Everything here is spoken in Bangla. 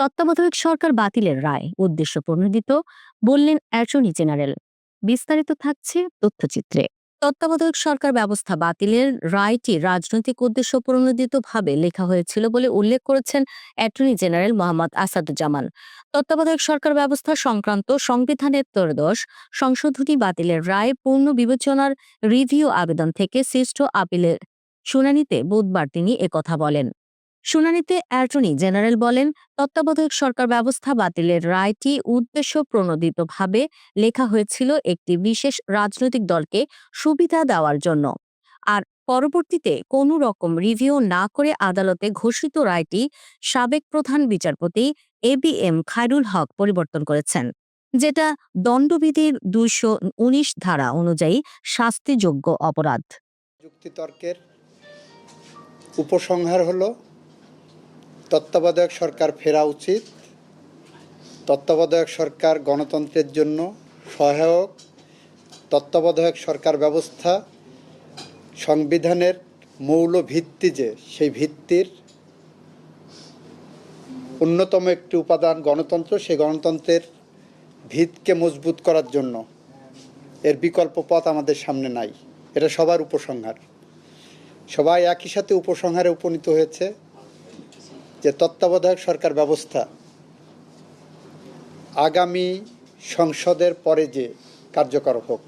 তত্ত্বাবধায়ক সরকার বাতিলের রায় উদ্দেশ্য প্রণোদিত, বললেন অ্যাটর্নি জেনারেল। বিস্তারিত থাকছে তথ্যচিত্রে। তত্ত্বাবধায়ক সরকার ব্যবস্থা বাতিলের রায়টি রাজনৈতিক উদ্দেশ্য প্রণোদিতভাবে লেখা হয়েছিল বলে উল্লেখ করেছেন অ্যাটর্নি জেনারেল মোহাম্মদ আসাদুজ্জামান। তত্ত্বাবধায়ক সরকার ব্যবস্থা সংক্রান্ত সংবিধানের ত্রয়োদশ সংশোধনী বাতিলের রায় পূর্ণ বিবেচনার রিভিউ আবেদন থেকে সৃষ্ট আপিলের শুনানিতে বুধবার তিনি একথা বলেন। শুনানিতে অ্যাটর্নি জেনারেল বলেন, তত্ত্বাবধায়ক সরকার ব্যবস্থা বাতিলের রায়টি উদ্দেশ্য প্রণোদিতভাবে লেখা হয়েছিল একটি বিশেষ রাজনৈতিক দলকে সুবিধা দেওয়ার জন্য। আর পরবর্তীতে কোনো রকম রিভিউ না করে আদালতে ঘোষিত রায়টি সাবেক প্রধান বিচারপতি A B M Khairul Haque পরিবর্তন করেছেন, যেটা দণ্ডবিধির দুইশো উনিশ ধারা অনুযায়ী শাস্তিযোগ্য অপরাধ। যুক্তিতর্কের উপসংহার হলো তত্ত্বাবধায়ক সরকার ফেরা উচিত। তত্ত্বাবধায়ক সরকার গণতন্ত্রের জন্য সহায়ক। তত্ত্বাবধায়ক সরকার ব্যবস্থা সংবিধানের মৌল ভিত্তি যে, সেই ভিত্তির অন্যতম একটি উপাদান গণতন্ত্র, সেই গণতন্ত্রের ভিতকে মজবুত করার জন্য। এর বিকল্প পথ আমাদের সামনে নাই। এটা সবার উপসংহার। সবাই একই সাথে উপসংহারে উপনীত হয়েছে। যে তত্ত্বাবধায়ক সরকার ব্যবস্থা আগামী সংসদের পরে যে কার্যকর হোক।